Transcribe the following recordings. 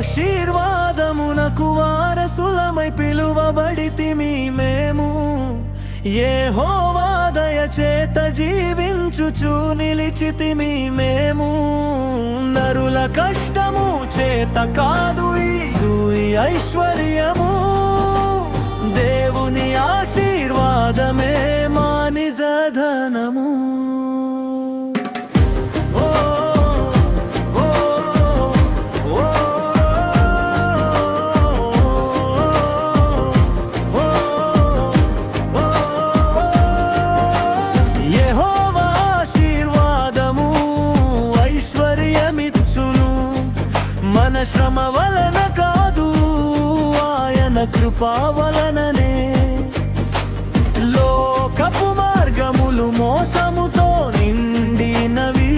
ఆశీర్వాదమునకు వారసులమై పిలువబడితిమి మేము ఏ హోవాదయ చేత జీవించుచు నిలిచితిమి మేము నరుల కష్టము చేత కాదు ఐశ్వర్యము మన శ్రమ వలన కాదు ఆయన కృపా వలననే. లోకపు మార్గములు మోసముతో నిండినవి.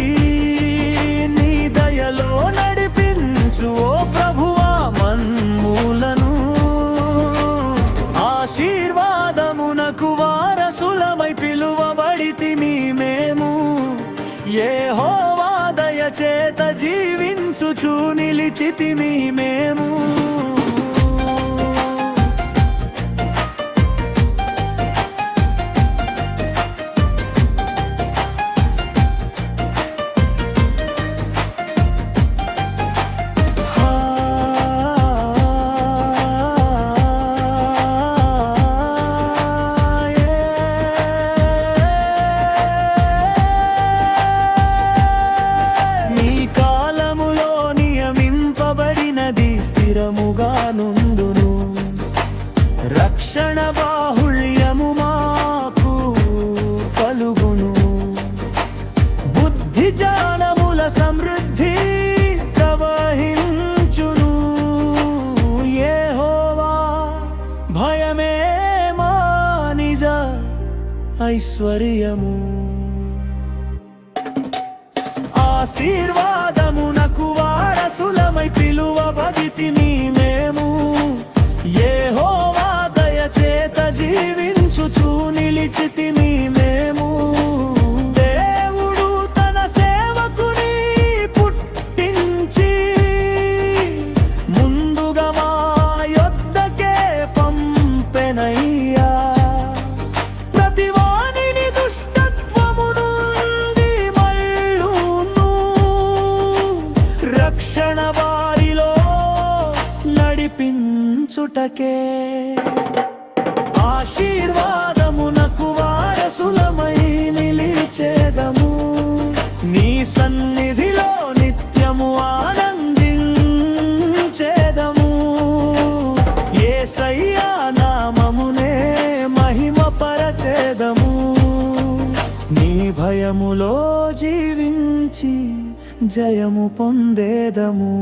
నీ దయలో నడిపించు ఓ ప్రభువా మన్మూలను. ఆశీర్వాదమునకు వారసులమై పిలువబడితిమి మేము. ఏ హోవాదయ చేత చూచూ నిలిచితిమి మేము. నుండును రక్షణ బాహుళ్యము మాకు కలుగును. బుద్ధి జానముల సమృద్ధి ప్రవహించును. యెహోవా భయమే మా నిజ ఐశ్వర్యము. ఆశీర్వాదమునకు వారసులమై పిలువబడితిమి. నిలిచితిమి మేము. దేవుడు తన సేవకుని పుట్టించి ముందుగా మా యొద్దకే పంపెనయ్యా. ప్రతివానిని దుష్టత్వము నుండి మళ్ళును. రక్షణ వారిలో నడిపించుటకే. ఆశీర్వాద సన్నిధిలో నిత్యము ఆనందించేదము. యేసయ్యా నామమునే మహిమ పరచేదము నీ భయములో జీవించి జయము పొందేదము.